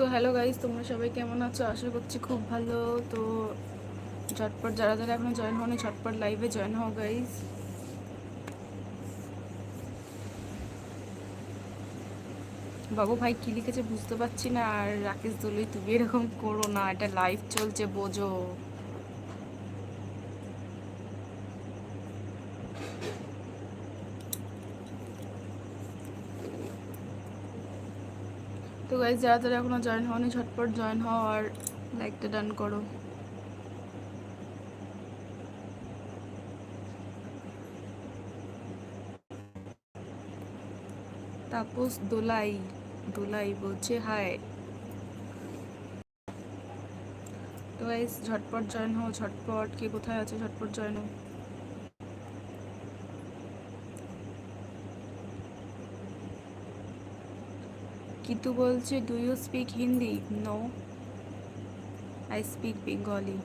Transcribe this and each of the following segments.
So hello guys তোমরা সবাই কেমন আছো? আশা করছি খুব ভালো। তো ঝটপট, যারা যারা এখনও জয়েন হওনি, ঝটপট লাইভে জয়েন হও গাইজ বাবু ভাই, কী লিখেছে বুঝতে পারছি না। আর রাকেশ দলুই তুমি এরকম করো না, এটা লাইভ চলছে, বোঝো তো গাইজ যারা যারা এখনও জয়েন হওনি, ঝটপট জয়েন হও আর লাইকটা ডান করো। তাপস দোলাই দোলাই বলছে হাই তো গাইজ ঝটপট জয়েন হও, ঝটপট কে কোথায় আছে, ঝটপট জয়েন হও। কিতু বলছে do you speak Hindi no I speak Bengali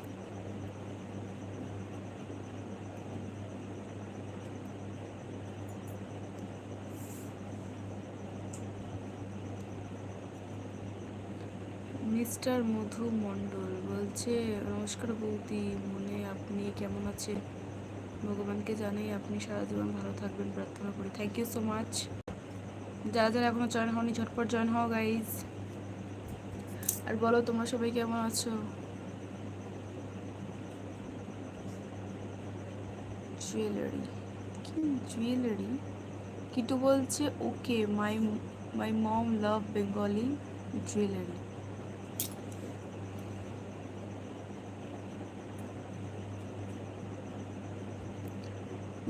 mister Madhu Mondal বলছে, নমস্কার বৌদি, মনে আপনি কেমন আছেন? ভগবানকে জানাই আপনি সারা জীবন ভালো থাকবেন, প্রার্থনা করি। থ্যাংক ইউ সো মাচ যারা যারা এখনও জয়েন হওনি, ঝটপট জয়েন হও গাইজ আর বলো, তোমরা সবাই কেমন আছো? জুয়েলারি কি জুয়েলারি কিটু বলছে okay my my mom love Bengali jewellery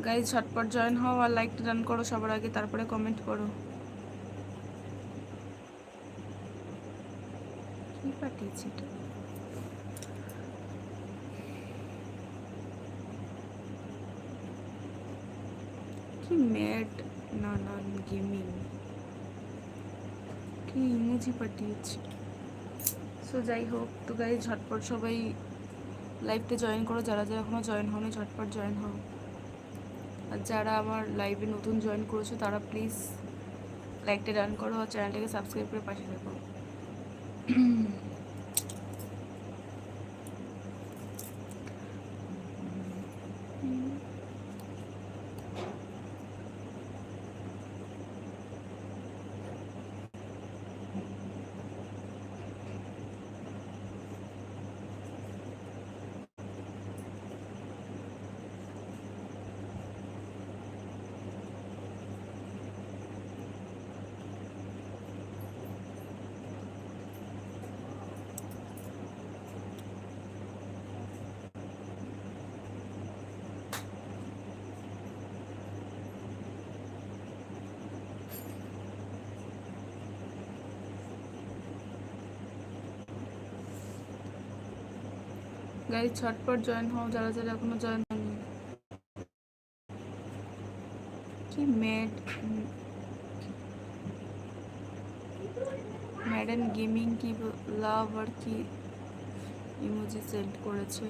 guys ঝটপট জয়েন হও আর লাইকটা ডান করো, সবার আগে, তারপরে কমেন্ট করো কি পাঠিয়েছি এটা। কি ম্যাড না না গেমিং কি ইমোজি পাঠিয়েছি সো যাই হোক, তো গাইজ ঝটপট সবাই লাইভটা জয়েন করো। যারা যারা এখনও জয়েন হওনি, ঝটপট জয়েন হও। আর যারা আমার লাইভে নতুন জয়েন করেছ, তারা প্লিজ লাইকটা ডান করো। আর চ্যানেলটাকে সাবস্ক্রাইব করে পাশে থাকো। গাইজ ছটপট জয়েন হও, যারা যারা এখনও জয়েন হয়নি। কি ম্যাড ম্যাডাম গেমিং কি লাভ আর কি ইমোজি সেন্ড করেছে?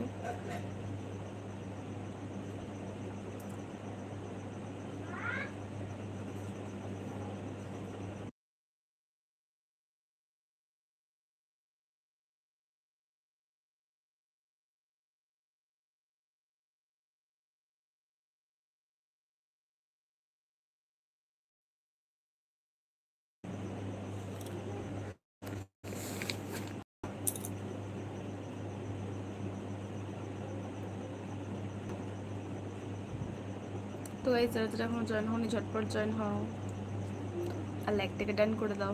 তো এই যারা যারা এখনও জয়েন হওনি ঝটপট জয়েন হও। আর লাইকটাকে ডান করে দাও।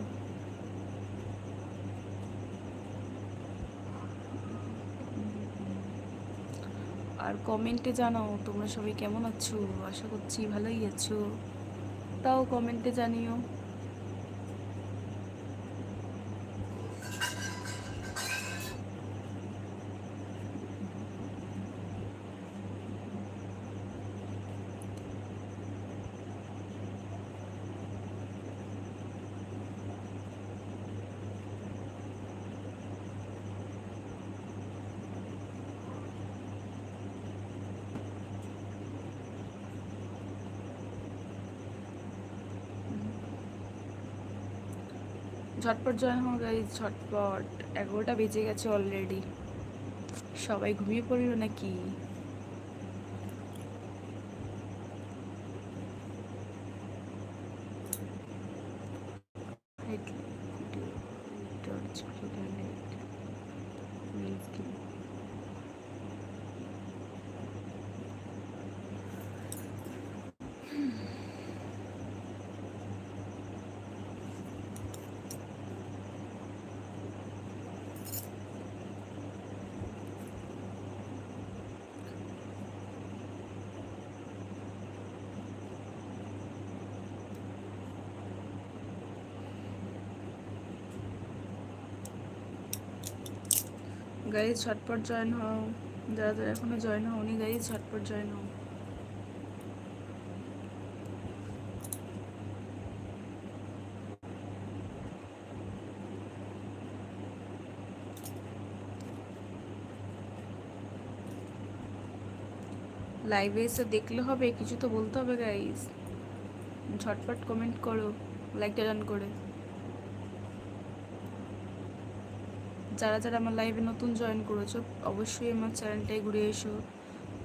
আর কমেন্টে জানাও, তোমরা সবাই কেমন আছো? আশা করছি ভালোই আছো। তাও কমেন্টে জানিও। ঝটপট জয়েন হোক গাইজ ঝটপট। এগারোটা বেজে গেছে অলরেডি সবাই ঘুমিয়ে পড়ল নাকি? গাইজ ঝটপট জয়েন হও। যারা যারা এখনও জয়েন হওনি গাইজ ঝটপট জয়েন হও। লাইভে এসে দেখলে হবে, কিছু তো বলতে হবে গাইজ ঝটপট কমেন্ট করো লাইকটা ডান করে। যারা যারা আমার লাইভে নতুন জয়েন করেছ, অবশ্যই আমার চ্যানেলটায় ঘুরে এসো।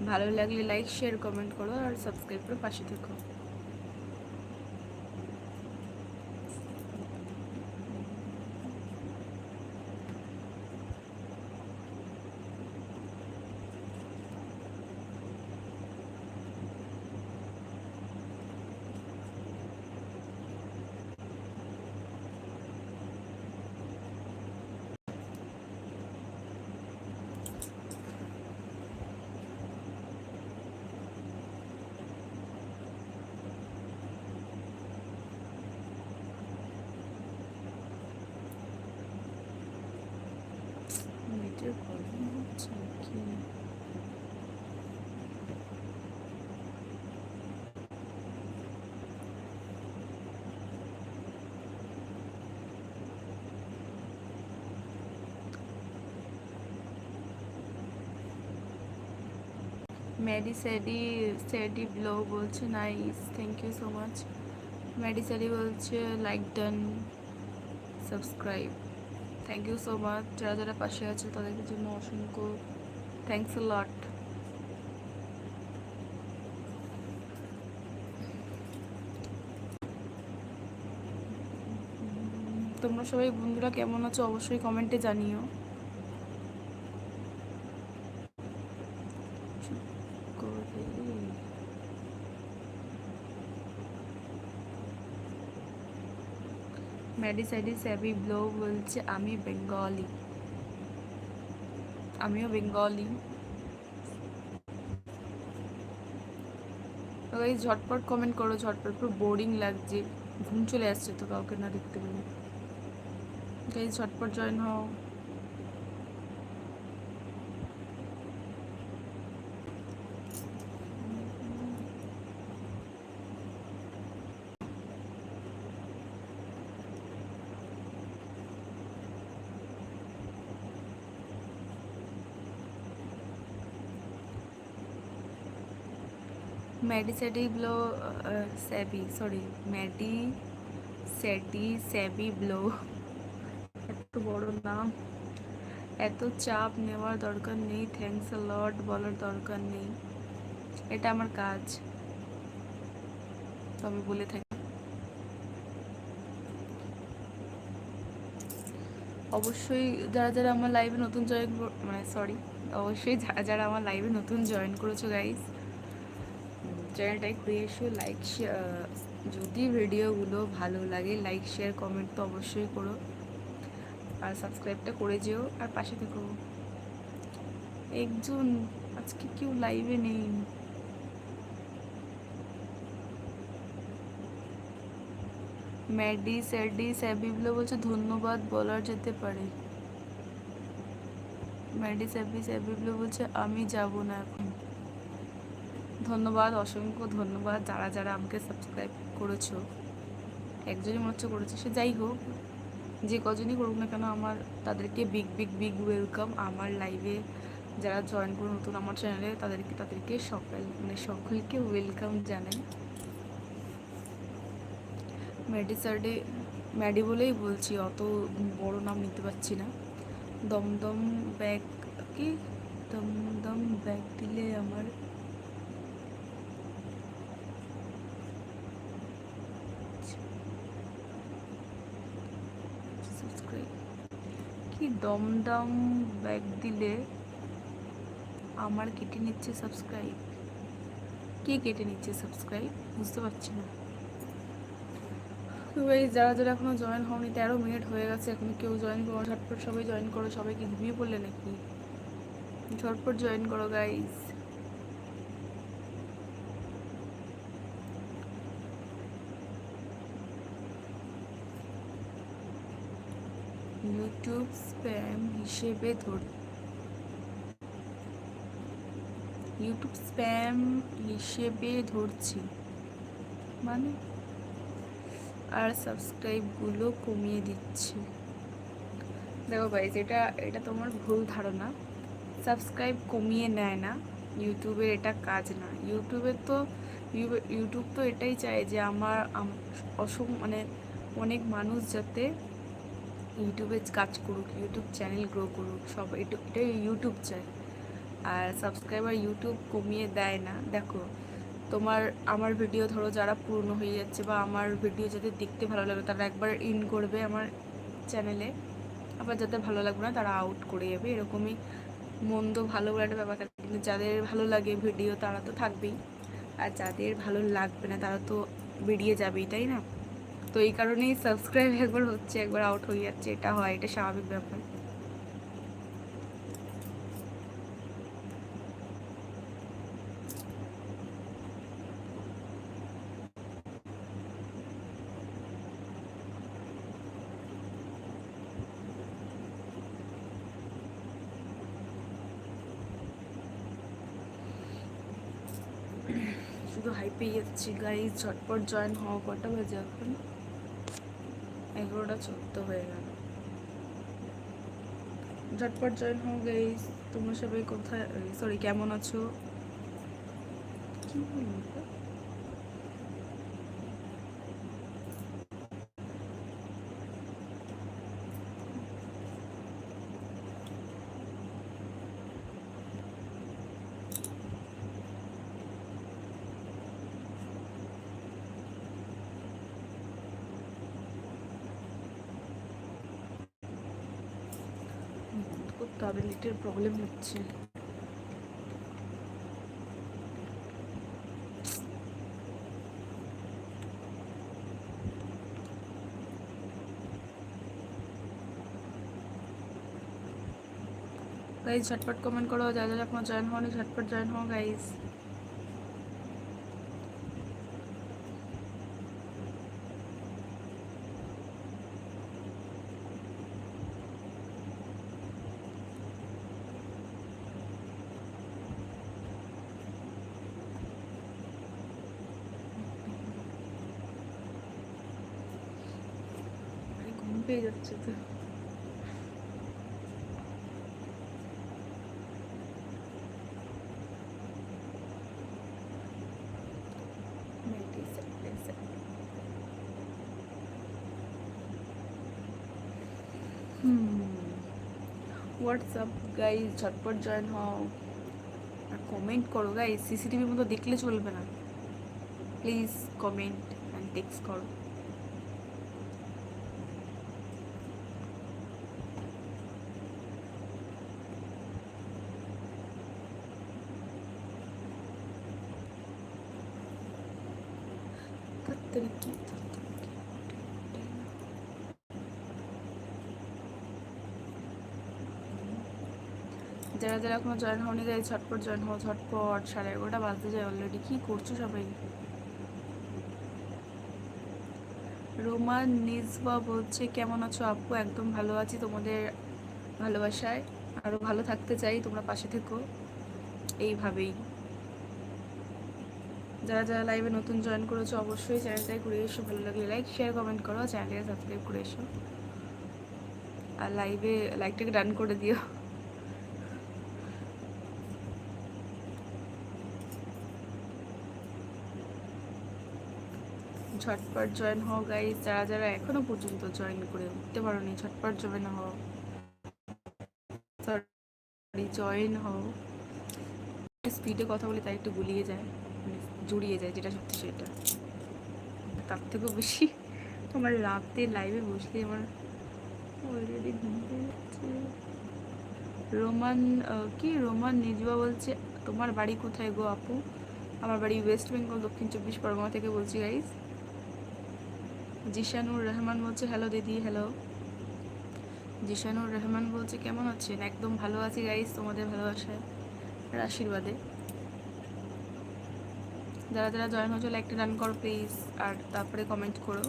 ভালো লাগলে লাইক শেয়ার কমেন্ট করো আর সাবস্ক্রাইব করে পাশে থেকো নেটের প্রবলেম হচ্ছে কি ম্যাডি স্যাডি স্যাডি ব্লো বলছে nice thank you so much Maddy Sadie বলছে like done subscribe thank you so much যারা যারা পাশে আছে তাদের জন্য অসংখ্য থ্যাংকস লট তোমরা সবাই বন্ধুরা কেমন আছো? অবশ্যই কমেন্টে জানিও। ম্যাডিসাইডি স্যাবি ব্লো বলছে আমি বেঙ্গলি আমিও বেঙ্গলি ঝটপট কমেন্ট করো, ঝটপট পুরো বোরিং লাগছে। ঘুম চলে আসছে তো কাউকে না দেখতে পেলে। ঝটপট জয়েন হও। ম্যাডি ব্লো স্যাবি সরি ম্যাডি স্যাডি স্যাবি ব্লো এত বড় নাম। এত চাপ নেওয়ার দরকার নেই থ্যাংকস লট বলার দরকার নেই। এটা আমার কাজ। তো আমি বলে থাকি। অবশ্যই যারা যারা আমার লাইভে নতুন জয়েন মানে সরি অবশ্যই যারা যারা আমার লাইভে নতুন জয়েন করেছ গাইস চ্যানেলটা একটু এসো লাইক যদি ভিডিওগুলো ভালো লাগে লাইক শেয়ার কমেন্ট তো অবশ্যই করো। আর সাবস্ক্রাইবটা করে যেও, আর পাশে থেকো। একজন, আজকে কেউ লাইভে নেই। ম্যাডি, স্যাডি স্যাবিগুলো বলছে ধন্যবাদ, বলার যেতে পারে। ম্যাডি, স্যাবি স্যাবিগুলো বলছে, আমি যাব না এখন। ধন্যবাদ, অসংখ্য ধন্যবাদ যারা যারা আমাকে সাবস্ক্রাইব করেছ। একজনই মনে হচ্ছে করেছে, সে যাই হোক, যে কজনই করুক না কেন আমার তাদেরকে বিগ বিগ বিগ ওয়েলকাম আমার লাইভে যারা জয়েন করে নতুন আমার চ্যানেলে তাদেরকে তাদেরকে সকাল মানে সকলকে ওয়েলকাম জানাই। মেডিসার্ডে ম্যাডি বলেই বলছি, অত বড় নাম নিতে পারছি না। দমদম ব্যাগ কি? দমদম ব্যাগ দিলে আমার Subscribe. কি দমদম ব্যাগ দিলে আমার কেটে নিচ্ছে সাবস্ক্রাইব কে কেটে নিচ্ছে সাবস্ক্রাইব বুঝতে পারছি না। যারা যারা এখনও জয়েন হওনি, তেরো মিনিট হয়ে গেছে, এখন কেউ জয়েন করো, ঝটপট সবাই জয়েন করো, সবাইকে ঘুমিয়ে পড়লে নাকি? ঝটপট জয়েন করো গাইজ ইউটিউব স্প্যাম হিসেবে ধর ইউটিউব স্প্যাম হিসেবে ধরছি। মানে? আর সাবস্ক্রাইবগুলো কমিয়ে দিচ্ছে। দেখো গাইজ এটা এটা তোমার ভুল ধারণা। সাবস্ক্রাইব কমিয়ে নেয় না। ইউটিউবের এটা কাজ না। ইউটিউবের তো ইউটিউব তো এটাই চায় যে আমার, আম- অসম মানে অনেক মানুষ যাতে ইউটিউবে কাজ করুক, ইউটিউব চ্যানেল গ্রো করুক, সব এটা এটাই ইউটিউব চায় আর সাবস্ক্রাইবার ইউটিউব কমিয়ে দেয় না। দেখো, তোমার, আমার ভিডিও ধরো যারা পূর্ণ হয়ে যাচ্ছে বা আমার ভিডিও যাদের দেখতে ভালো লাগে তারা একবার ইন করবে আমার চ্যানেলে আবার যাদের ভালো লাগবে না, তারা আউট করে যাবে। এরকমই মন্দ, ভালো বলে একটা ব্যাপার থাকে। কিন্তু যাদের ভালো লাগে ভিডিও তারা তো থাকবেই। আর যাদের ভালো লাগবে না, তারা তো বেরিয়ে যাবেই, তাই না? তো এই কারণেই সাবস্ক্রাইব একবার হচ্ছে, একবার আউট হয়ে যাচ্ছে, এটা হয়, এটা স্বাভাবিক ব্যাপার। শুধু হাইপেই যাচ্ছি গাইজ ঝটপট জয়েন হওয়া কটা বাজে এখন? এগারোটা চোদ্দ হয়ে গেল। ঝটপট জয়েন হোক এই তোমরা সবাই কোথায় সরি কেমন আছো? কি বলব এটা? বন্ধ করতে হবে নেটের প্রবলেম হচ্ছে গাইজ ঝটপট কমেন্ট করো, যা যা এখনও জয়েন হওনি ঝটপট জয়েন হও গাইজ ঘুম পেয়ে যাচ্ছে তো হোয়াটসঅ্যাপ গাইজ ঝটপট জয়েন হও আর কমেন্ট করো গাইজ সিসিটিভির মতো দেখলে চলবে না প্লিজ কমেন্ট অ্যান্ড টেক্সট করো যারা যারা এখনও জয়েন হওনি যায় ছটপট জয়েন হও ছটপট সাড়ে এগারোটা বাজতে যায় অলরেডি কি করছ সবাই? রোমান নিজবা বলছে, কেমন আছো আপু? একদম ভালো আছি তোমাদের ভালোবাসায়। আরও ভালো থাকতে চাই, তোমরা পাশে থেকো। এইভাবেই। যারা যারা লাইভে নতুন জয়েন করেছ, অবশ্যই চ্যানেলটায় ঘুরে এসো, ভালো লাগলে লাইক শেয়ার কমেন্ট করো চ্যানেলটাকে সাবস্ক্রাইব করে এসো। আর লাইভে লাইকটাকে ডান করে দিও। ঝটপট জয়েন হও গাইজ যারা যারা এখনও পর্যন্ত জয়েন করে উঠতে পারোনি, ঝটপট জয়েন হও। জয়েন হও। স্পিডে কথা বলে, তাই একটু গুলিয়ে যায়। জড়িয়ে যায় যেটা সত্যি সেটা। তার থেকেও বেশি আমার রাতে লাইভে বসলে আমার অলরেডি রোমান কি? রোমান নিজুয়া বলছে, তোমার বাড়ি কোথায় গো আপু? আমার বাড়ি ওয়েস্ট বেঙ্গল দক্ষিণ চব্বিশ পরগনা থেকে বলছি গাইজ জিশানুর রহমান বলছে হ্যালো দিদি হ্যালো জিশানুর রহমান বলছে, কেমন আছেন? একদম ভালো আছি গাইজ তোমাদের ভালোবাসায় আশীর্বাদে। যারা যারা জয়েন হয়েছিল একটা রান করো প্লিজ আর তারপরে কমেন্ট করো।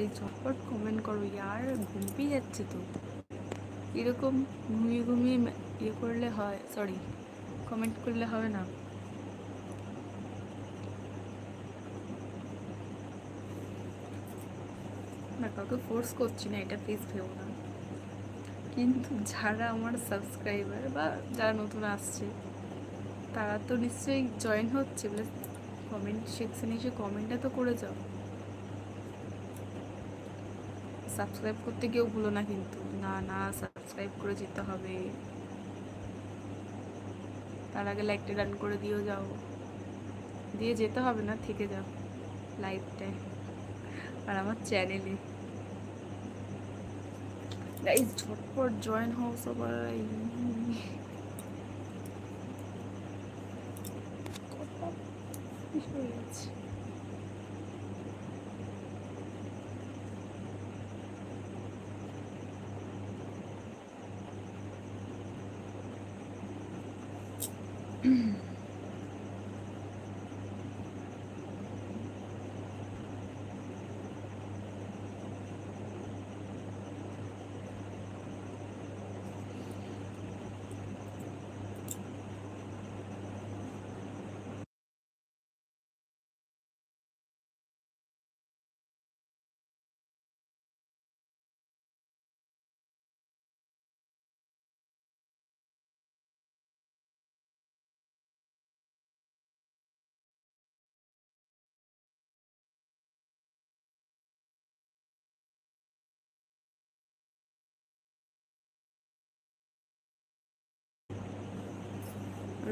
এই ঝটপট কমেন্ট করো, ইয়ার ঘুম যাচ্ছে তো। এরকম ঘুমিয়ে ঘুমিয়ে ইয়ে করলে হয় সরি কমেন্ট করলে হবে না। কাউকে ফোর্স করছি না, এটা প্লিজ ভেবো না। কিন্তু যারা আমার সাবস্ক্রাইবার বা যারা নতুন আসছে, তারা তো নিশ্চয়ই জয়েন হচ্ছে, বলে কমেন্ট সেকশনে এসে কমেন্টটা তো করে যাও। সাবস্ক্রাইব করতে গিয়েও ভুলো না কিন্তু। না না সাবস্ক্রাইব করে যেতে হবে। তার আগে লাইকটা ডান করে দিয়েও যাও। দিয়ে যেতে হবে না, থেকে যাও লাইভটায় আর আমার চ্যানেলে গাইজ ঝটপট জয়েন হও সবাই হয়ে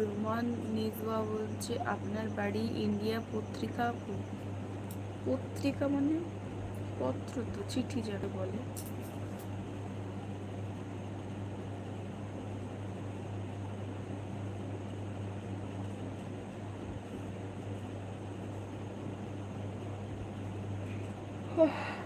রোমান নিজওয়া বলছে, আপনার বাড়ি ইন্ডিয়া পত্রিকা পত্রিকা মানে? পত্র তো, চিঠি যারা বলে। হাইপে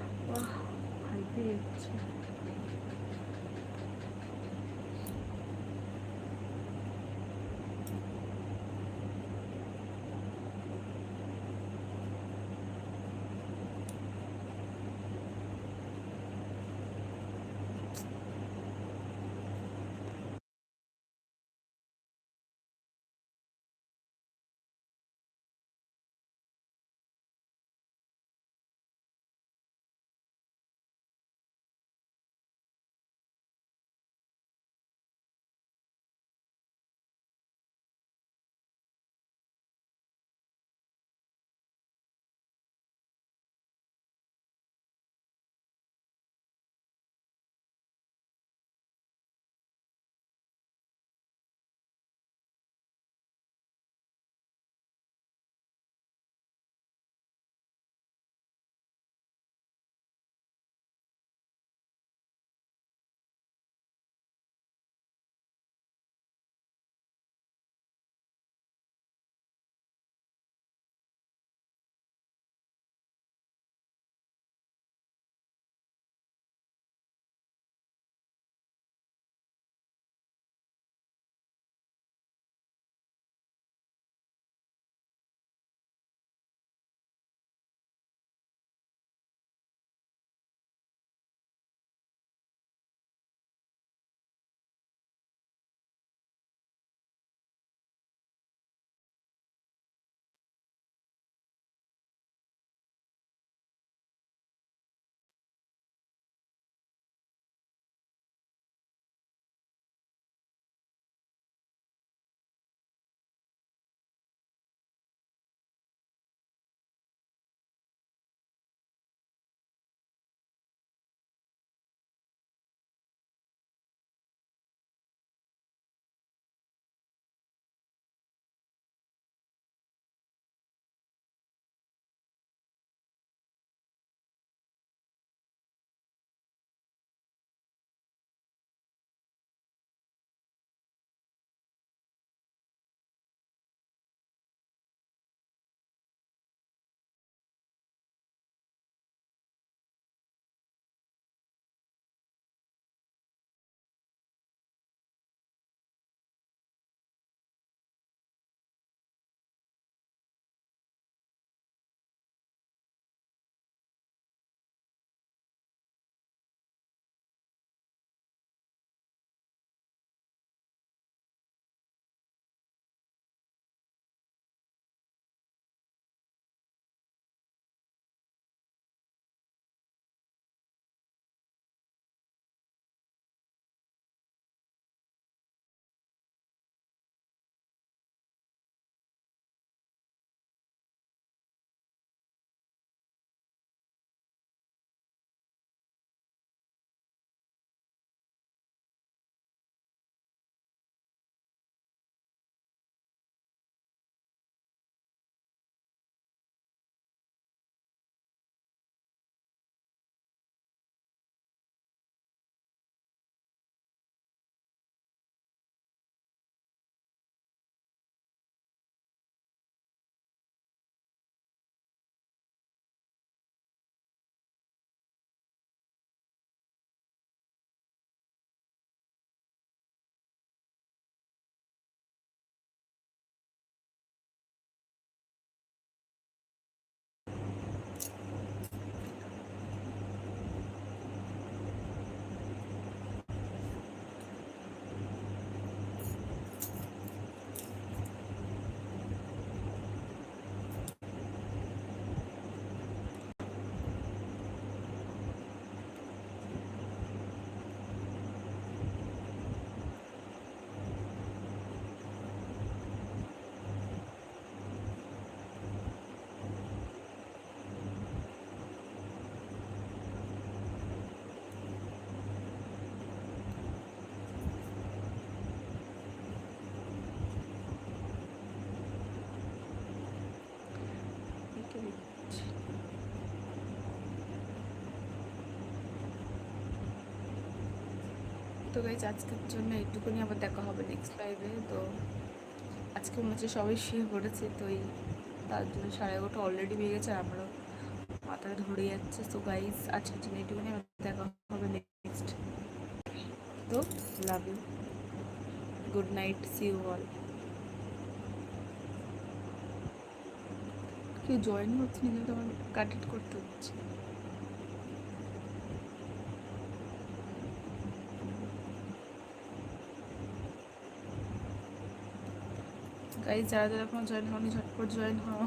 তো গাইজ আজকের জন্য এইটুকুনি। আবার দেখা হবে নেক্সট লাইভে তো আজকে মনে হচ্ছে সবাই শুয়ে পড়েছে, তো এই তার জন্য সাড়ে এগারোটা অলরেডি বেজে গেছে আমারও মাথায় ধরে যাচ্ছে। তো গাইজ আজকের জন্য এইটুকুনি, আবার দেখা হবে নেক্সট তো love you good night see you all কেউ জয়েন হচ্ছে না কিন্তু আমার করতে হচ্ছে। গাইজ যারা যারা এখনও জয়েন হয়নি ঝটপট জয়েন হও।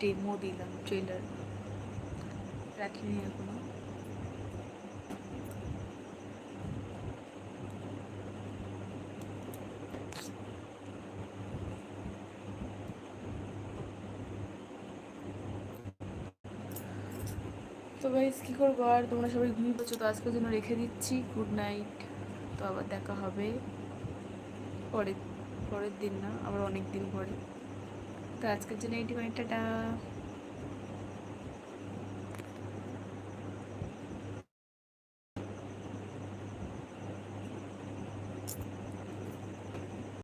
ডেমো দিলাম ট্রেলার রাখিনি এখনও। তো গাইজ কী করব আর? তোমরা সবাই ঘুমিয়ে পড়ছো, তো আজকের জন্য রেখে দিচ্ছি। গুড নাইট তো আবার দেখা হবে। পরের পরের দিন না আবার অনেক দিন পরে। তো আজকের জন্য এইটি টাটা